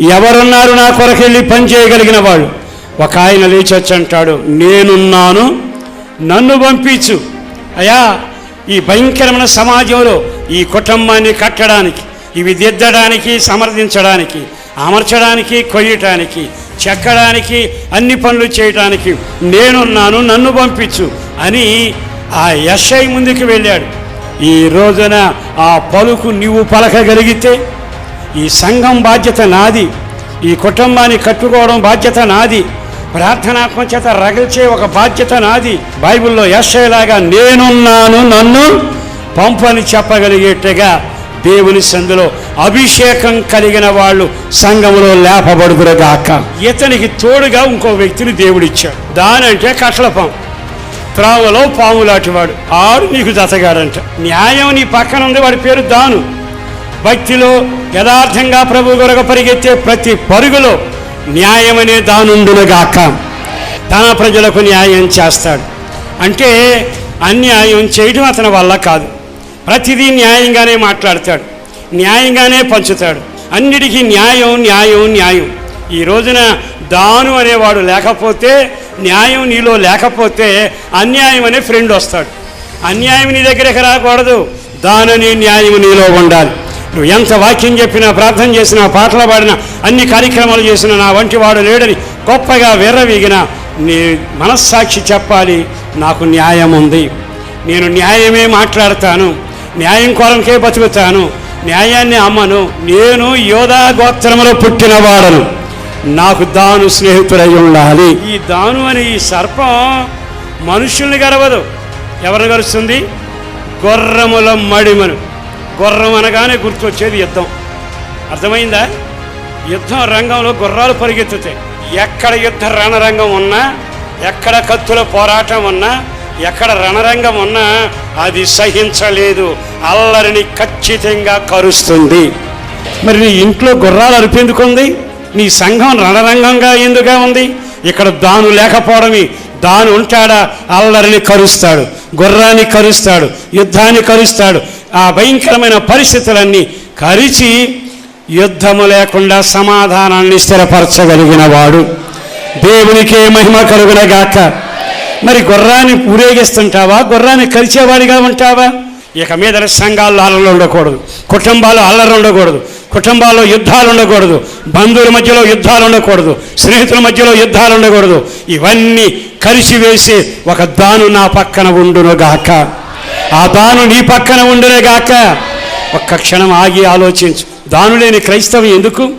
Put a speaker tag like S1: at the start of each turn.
S1: ఎవరున్నారు నా కొరకెళ్ళి పని చేయగలిగిన వాళ్ళు? ఒక ఆయన లేచి అంటాడు నేనున్నాను నన్ను పంపించు. అయ్యా ఈ భయంకరమైన సమాజంలో ఈ కుటుంబాన్ని కట్టడానికి ఇవి దిద్దడానికి సమర్థించడానికి అమర్చడానికి కొయ్యటానికి చెక్కడానికి అన్ని పనులు చేయటానికి నేనున్నాను నన్ను పంపించు అని ఆ యశై ముందుకు వెళ్ళాడు. ఈ రోజున ఆ పలుకు నీవు పలకగలిగితే ఈ సంఘం బాధ్యత నాది. ఈ కుటుంబాన్ని కట్టుకోవడం బాధ్యత నాది. ప్రార్థనాత్మ చేత రగిల్చే ఒక బాధ్యత నాది. బైబిల్లో యశ్యలాగా నేనున్నాను నన్ను పంపని చెప్పగలిగేట్టుగా దేవుని సందులో అభిషేకం కలిగిన వాళ్ళు సంఘంలో లేపబడుదురుగాక. ఇతనికి తోడుగా ఇంకో వ్యక్తిని దేవుడిచ్చాడు. దానంటే కట్లపాం త్రావలో పాములాటివాడు ఆడు నీకు జతగాడంట న్యాయం నీ పక్కన ఉంది వాడి పేరు దాను. భక్తిలో యథార్థంగా ప్రభు కొరకు పరిగెత్తే ప్రతి పరుగులో న్యాయమనే దానుండునుగాక. తన ప్రజలకు న్యాయం చేస్తాడు. అంటే అన్యాయం చేయడం అతని వల్ల కాదు. ప్రతిదీ న్యాయంగానే మాట్లాడతాడు. న్యాయంగానే పంచుతాడు. అన్నిటికీ న్యాయం న్యాయం న్యాయం. ఈ రోజున దాను అనేవాడు లేకపోతే న్యాయం నీలో లేకపోతే అన్యాయం అనే ఫ్రెండ్ వస్తాడు. అన్యాయం నీ దగ్గరికి రాకూడదు. దానని న్యాయం నీలో ఉండాలి. నువ్వు ఎంత వాక్యం చెప్పినా ప్రార్థన చేసినా పాటలు పాడినా అన్ని కార్యక్రమాలు చేసినా నా వంటి వాడు లేడని గొప్పగా విర్రవీగిన నీ మనస్సాక్షి చెప్పాలి నాకు న్యాయం ఉంది. నేను న్యాయమే మాట్లాడతాను న్యాయం కొరకే బతుకుతాను న్యాయాన్ని అమ్మను నేను యోధా గోత్రములో పుట్టినవాడను నాకు దాను స్నేహితుడై ఉండాలి. ఈ దాను అనే ఈ సర్పం మనుషుల్ని గరవదు ఎవరిని గరుస్తుంది గొర్రముల మడిమను. గుర్రం అనగానే గుర్తొచ్చేది యుద్ధం. అర్థమైందా? యుద్ధం రంగంలో గుర్రాలు పరిగెత్తుతాయి. ఎక్కడ యుద్ధ రణరంగం ఉన్నా ఎక్కడ కత్తుల పోరాటం ఉన్నా ఎక్కడ రణరంగం ఉన్నా అది సహించలేదు. అల్లరిని ఖచ్చితంగా కరుస్తుంది. మరి నీ ఇంట్లో గుర్రాలు అరిపెందుకుంది? నీ సంఘం రణరంగంగా ఎందుగా ఉంది? ఇక్కడ దాను లేకపోవడమే దాను ఉంటాడా? అల్లరిని కరుస్తాడు గుర్రాన్ని కరుస్తాడు యుద్ధాన్ని కరుస్తాడు. ఆ భయంకరమైన పరిస్థితులన్నీ కరిచి యుద్ధము లేకుండా సమాధానాన్ని స్థిరపరచగలిగిన వాడు. దేవునికే మహిమ కలుగునగాక మరి గుర్రాన్ని ఊరేగిస్తుంటావా? గుర్రాన్ని కరిచేవాడిగా ఉంటావా? ఇక మీద సంఘాల్లో అల్లరి ఉండకూడదు కుటుంబాల్లో అల్లరి ఉండకూడదు. కుటుంబాల్లో యుద్ధాలు ఉండకూడదు. బంధువుల మధ్యలో యుద్ధాలు ఉండకూడదు. స్నేహితుల మధ్యలో యుద్ధాలు ఉండకూడదు. ఇవన్నీ కలిసివేసి ఒక దాను నా పక్కన ఉండునుగాక. ఆ దాను నీ పక్కన ఉండునుగాక. ఒక్క క్షణం ఆగి ఆలోచించు. దాను లేని క్రైస్తవం ఎందుకు?